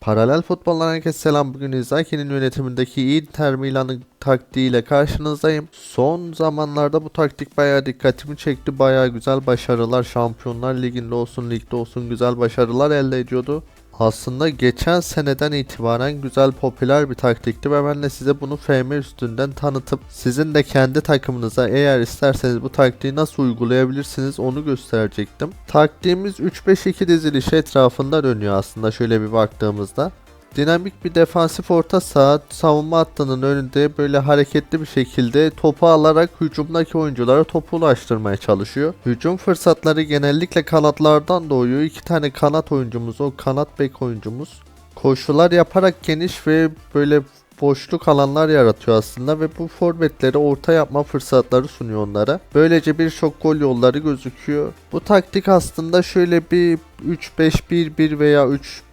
Paralel futboldan herkese selam. Bugün İzaki'nin yönetimindeki Inter Milan'ın taktiğiyle karşınızdayım. Son zamanlarda bu taktik bayağı dikkatimi çekti. Bayağı güzel başarılar, Şampiyonlar Ligi'nde olsun, ligde olsun güzel başarılar elde ediyordu. Aslında geçen seneden itibaren güzel popüler bir taktikti ve ben de size bunu FM üstünden tanıtıp sizin de kendi takımınıza eğer isterseniz bu taktiği nasıl uygulayabilirsiniz onu gösterecektim. Taktiğimiz 3-5-2 dizilişi etrafında dönüyor aslında şöyle bir baktığımızda. Dinamik bir defansif orta saha savunma hattının önünde böyle hareketli bir şekilde topu alarak hücumdaki oyunculara topu ulaştırmaya çalışıyor. Hücum fırsatları genellikle kanatlardan doğuyor. İki tane kanat oyuncumuz, o kanat bek oyuncumuz koşular yaparak geniş ve böyle boşluk alanlar yaratıyor aslında ve bu forvetleri orta yapma fırsatları sunuyor onlara. Böylece birçok gol yolları gözüküyor. Bu taktik aslında şöyle bir 3-5-1-1 veya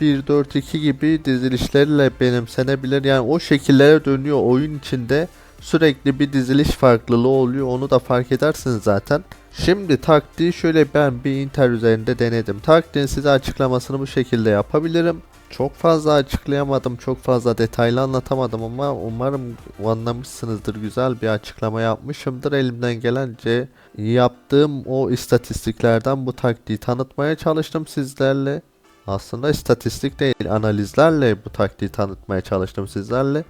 3-1-4-2 gibi dizilişlerle benimsenebilir. Yani o şekillere dönüyor oyun içinde sürekli bir diziliş farklılığı oluyor. Onu da fark edersiniz zaten. Şimdi taktiği şöyle ben bir Inter üzerinde denedim. Taktiğin size açıklamasını bu şekilde yapabilirim. Çok fazla açıklayamadım, çok fazla detaylı anlatamadım ama umarım anlamışsınızdır. Güzel bir açıklama yapmışımdır. Elimden gelince yaptığım o istatistiklerden bu taktiği tanıtmaya çalıştım sizlerle. Aslında istatistik değil, analizlerle bu taktiği tanıtmaya çalıştım sizlerle.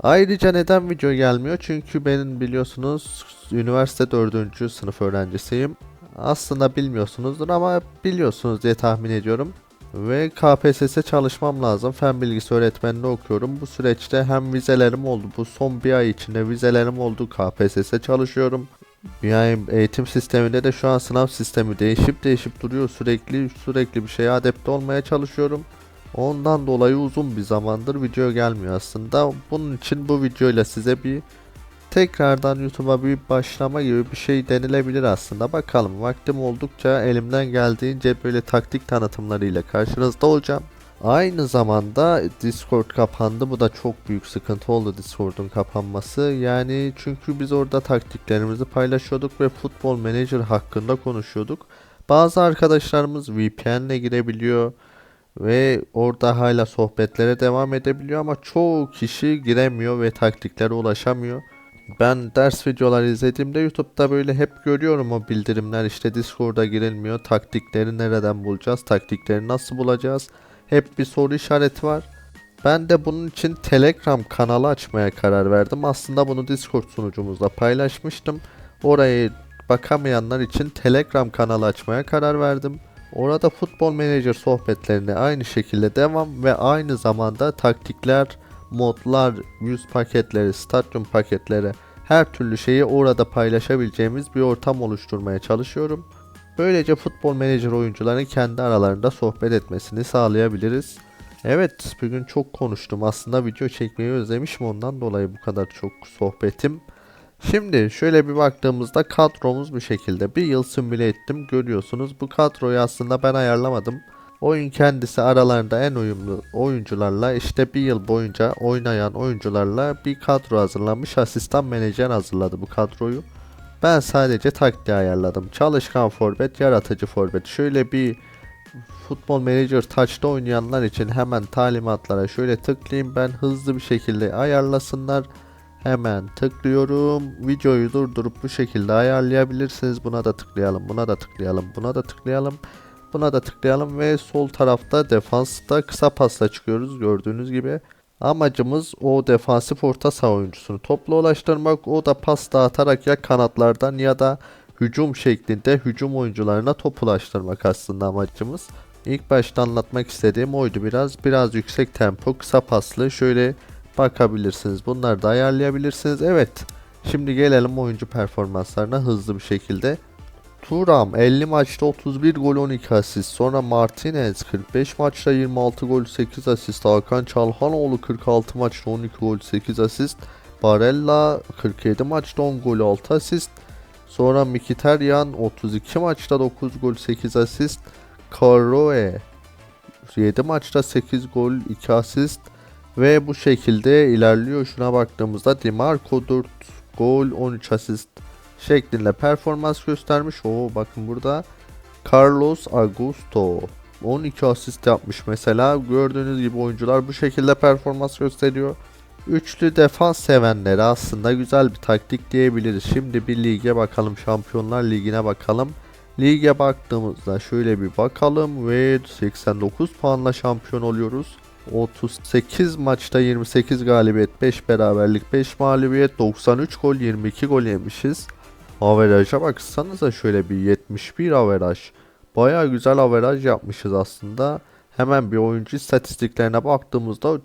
Ayrıca neden video gelmiyor? Çünkü benim biliyorsunuz üniversite 4. sınıf öğrencisiyim. Aslında bilmiyorsunuzdur ama biliyorsunuz diye tahmin ediyorum ve KPSS çalışmam lazım. Fen bilgisi öğretmenliği okuyorum. Bu süreçte hem vizelerim oldu. Bu son bir ay içinde vizelerim oldu. KPSS çalışıyorum. Yani eğitim sisteminde de şu an sınav sistemi değişip değişip duruyor. Sürekli sürekli bir şeye adapte olmaya çalışıyorum. Ondan dolayı uzun bir zamandır video gelmiyor aslında. Bunun için bu videoyla size bir tekrardan YouTube'a bir başlama gibi bir şey denilebilir aslında. Bakalım vaktim oldukça elimden geldiğince böyle taktik tanıtımlarıyla karşınızda olacağım. Aynı zamanda Discord kapandı. Bu da çok büyük sıkıntı oldu Discord'un kapanması. Yani çünkü biz orada taktiklerimizi paylaşıyorduk ve Futbol Manager hakkında konuşuyorduk. Bazı arkadaşlarımız VPN ile girebiliyor ve orada hala sohbetlere devam edebiliyor ama çoğu kişi giremiyor ve taktiklere ulaşamıyor. Ben ders videoları izlediğimde YouTube'da böyle hep görüyorum o bildirimler işte Discord'a girilmiyor. Taktikleri nereden bulacağız? Taktikleri nasıl bulacağız? Hep bir soru işareti var. Ben de bunun için Telegram kanalı açmaya karar verdim. Aslında bunu Discord sunucumuzda paylaşmıştım. Orayı bakamayanlar için Telegram kanalı açmaya karar verdim. Orada futbol menajer sohbetlerine aynı şekilde devam ve aynı zamanda taktikler, modlar, yüz paketleri, stadyum paketleri her türlü şeyi orada paylaşabileceğimiz bir ortam oluşturmaya çalışıyorum. Böylece futbol menajer oyuncuların kendi aralarında sohbet etmesini sağlayabiliriz. Evet bugün çok konuştum aslında video çekmeyi özlemişim ondan dolayı bu kadar çok sohbetim. Şimdi şöyle bir baktığımızda kadromuz bu şekilde. Bir yıl simüle ettim görüyorsunuz. Bu kadroyu aslında ben ayarlamadım. Oyun kendisi aralarında en uyumlu oyuncularla işte bir yıl boyunca oynayan oyuncularla bir kadro hazırlanmış asistan menajer hazırladı bu kadroyu. Ben sadece taktiği ayarladım. Çalışkan forvet, yaratıcı forvet. Şöyle bir futbol manager touch'ta oynayanlar için hemen talimatlara şöyle tıklayayım ben hızlı bir şekilde ayarlasınlar. Hemen tıklıyorum. Videoyu durdurup bu şekilde ayarlayabilirsiniz. Buna da tıklayalım, buna da tıklayalım, buna da tıklayalım. Buna da tıklayalım ve sol tarafta defansta kısa pasla çıkıyoruz gördüğünüz gibi. Amacımız o defansif orta saha oyuncusunu topla ulaştırmak. O da pas dağıtarak ya kanatlardan ya da hücum şeklinde hücum oyuncularına top ulaştırmak aslında amacımız. İlk başta anlatmak istediğim oydu biraz. Biraz yüksek tempo, kısa paslı. Şöyle bakabilirsiniz. Bunları da ayarlayabilirsiniz. Evet. Şimdi gelelim oyuncu performanslarına hızlı bir şekilde. Turam 50 maçta 31 gol 12 asist. Sonra Martinez 45 maçta 26 gol 8 asist. Hakan Çalhanoğlu 46 maçta 12 gol 8 asist. Barella 47 maçta 10 gol 6 asist. Sonra Mkhitaryan 32 maçta 9 gol 8 asist. Karoe 7 maçta 8 gol 2 asist. Ve bu şekilde ilerliyor. Şuna baktığımızda Dimarco 4 gol 13 asist şeklinde performans göstermiş. Oo bakın burada Carlos Augusto 12 asist yapmış mesela. Gördüğünüz gibi oyuncular bu şekilde performans gösteriyor. Üçlü defans sevenlere aslında güzel bir taktik diyebiliriz. Şimdi bir lige bakalım. Şampiyonlar Ligi'ne bakalım. Lige baktığımızda şöyle bir bakalım ve 89 puanla şampiyon oluyoruz. 38 maçta 28 galibiyet, 5 beraberlik, 5 mağlubiyet, 93 gol, 22 gol yemişiz. Averaja baksanıza şöyle bir 71 averaj. Baya güzel averaj yapmışız aslında. Hemen bir oyuncu istatistiklerine baktığımızda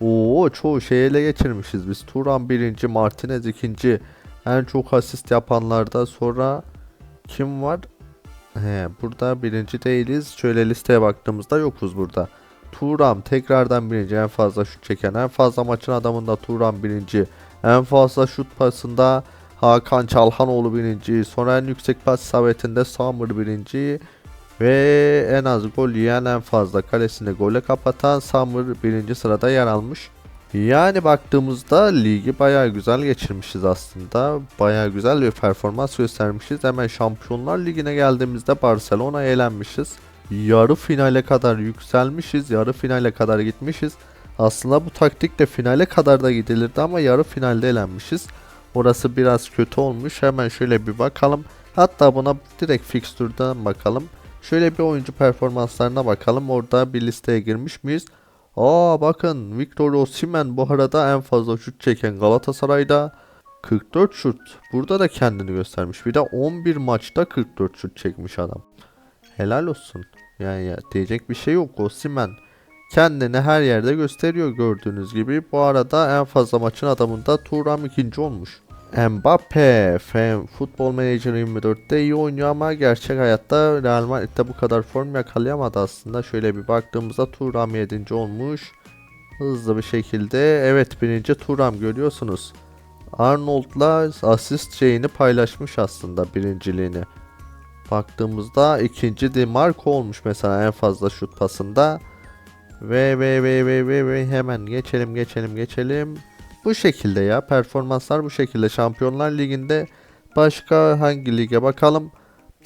Oo çoğu şeyi ele geçirmişiz biz. Turan birinci, Martinez ikinci. En çok asist yapanlarda sonra kim var? He, burada birinci değiliz. Şöyle listeye baktığımızda yokuz burada. Turam tekrardan birinci en fazla şut çeken en fazla maçın adamında Turam birinci en fazla şut pasında Hakan Çalhanoğlu birinci sonra en yüksek pas isabetinde Samur birinci ve en az gol yiyen en fazla kalesini gole kapatan Samur birinci sırada yer almış. Yani baktığımızda ligi bayağı güzel geçirmişiz aslında. Bayağı güzel bir performans göstermişiz. Hemen Şampiyonlar Ligi'ne geldiğimizde Barcelona eğlenmişiz. Yarı finale kadar yükselmişiz. Yarı finale kadar gitmişiz. Aslında bu taktikle finale kadar da gidilirdi ama yarı finalde elenmişiz. Orası biraz kötü olmuş. Hemen şöyle bir bakalım. Hatta buna direkt fixture'dan bakalım. Şöyle bir oyuncu performanslarına bakalım. Orada bir listeye girmiş miyiz? Aa bakın Victor Osimhen bu arada en fazla şut çeken Galatasaray'da 44 şut. Burada da kendini göstermiş. Bir de 11 maçta 44 şut çekmiş adam. Helal olsun. Yani ya, diyecek bir şey yok Osimhen. Kendini her yerde gösteriyor gördüğünüz gibi. Bu arada en fazla maçın adamında Turam ikinci olmuş. Mbappe, Futbol Manager 24'te iyi oynuyor ama gerçek hayatta Real Madrid'de bu kadar form yakalayamadı aslında. Şöyle bir baktığımızda Turam 7. olmuş. Hızlı bir şekilde. Evet birinci Turam görüyorsunuz. Arnold'la asist şeyini paylaşmış aslında birinciliğini. Baktığımızda ikinci de Marco olmuş mesela en fazla şut pasında. Ve ve ve ve ve ve hemen geçelim geçelim geçelim. Bu şekilde ya performanslar bu şekilde. Şampiyonlar Ligi'nde başka hangi lige bakalım.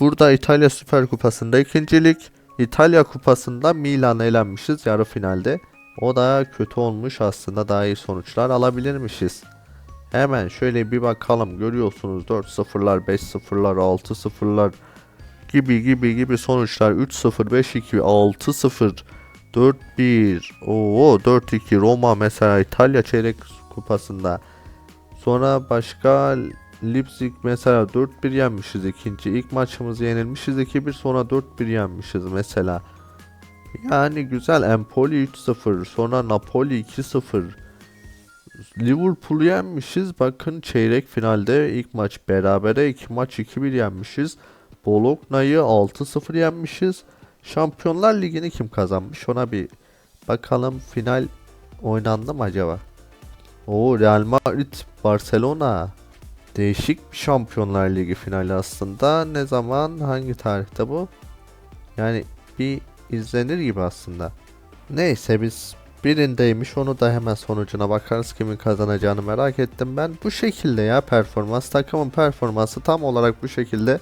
Burada İtalya Süper Kupası'nda ikincilik. İtalya Kupası'nda Milan'a elenmişiz yarı finalde. O da kötü olmuş aslında daha iyi sonuçlar alabilirmişiz. Hemen şöyle bir bakalım görüyorsunuz 4-0'lar 5-0'lar 6-0'lar gibi gibi gibi sonuçlar 3-0 5-2 6-0 4-1 Oo 4-2 Roma mesela İtalya çeyrek kupasında. Sonra başka Leipzig mesela 4-1 yenmişiz ikinci. İlk maçımızı yenilmişiz 2-1 sonra 4-1 yenmişiz mesela. Yani güzel Empoli 3-0 sonra Napoli 2-0. Liverpool'u yenmişiz. Bakın çeyrek finalde ilk maç berabere iki maç 2-1 yenmişiz. Bologna'yı 6-0 yenmişiz. Şampiyonlar Ligi'ni kim kazanmış ona bir bakalım final oynandı mı acaba? O Real Madrid Barcelona değişik bir Şampiyonlar Ligi finali aslında. Ne zaman hangi tarihte bu? Yani bir izlenir gibi aslında. Neyse biz birindeymiş onu da hemen sonucuna bakarız kimin kazanacağını merak ettim ben. Bu şekilde ya performans takımın performansı tam olarak bu şekilde.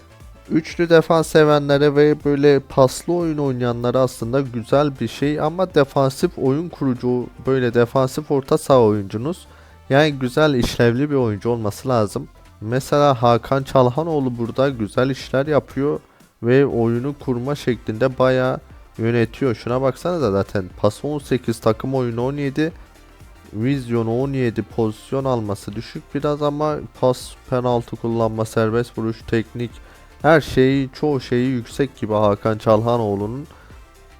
Üçlü defans sevenlere ve böyle paslı oyun oynayanlara aslında güzel bir şey ama defansif oyun kurucu böyle defansif orta saha oyuncunuz yani güzel işlevli bir oyuncu olması lazım. Mesela Hakan Çalhanoğlu burada güzel işler yapıyor ve oyunu kurma şeklinde baya yönetiyor. Şuna baksana da zaten pas 18 takım oyunu 17 vizyonu 17 pozisyon alması düşük biraz ama pas penaltı kullanma serbest vuruş teknik her şeyi çoğu şeyi yüksek gibi Hakan Çalhanoğlu'nun.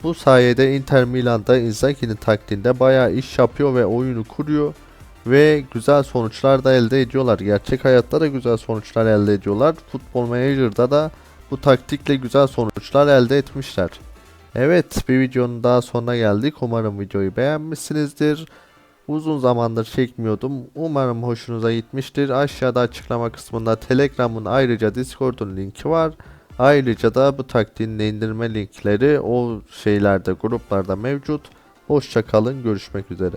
Bu sayede Inter Milan'da Inzaghi'nin taktiğinde bayağı iş yapıyor ve oyunu kuruyor ve güzel sonuçlar da elde ediyorlar. Gerçek hayatta da güzel sonuçlar elde ediyorlar. Futbol Manager'da da bu taktikle güzel sonuçlar elde etmişler. Evet bir videonun daha sonuna geldik. Umarım videoyu beğenmişsinizdir. Uzun zamandır çekmiyordum. Umarım hoşunuza gitmiştir. Aşağıda açıklama kısmında Telegram'ın ayrıca Discord'un linki var. Ayrıca da bu taktiğin indirme linkleri o şeylerde gruplarda mevcut. Hoşça kalın görüşmek üzere.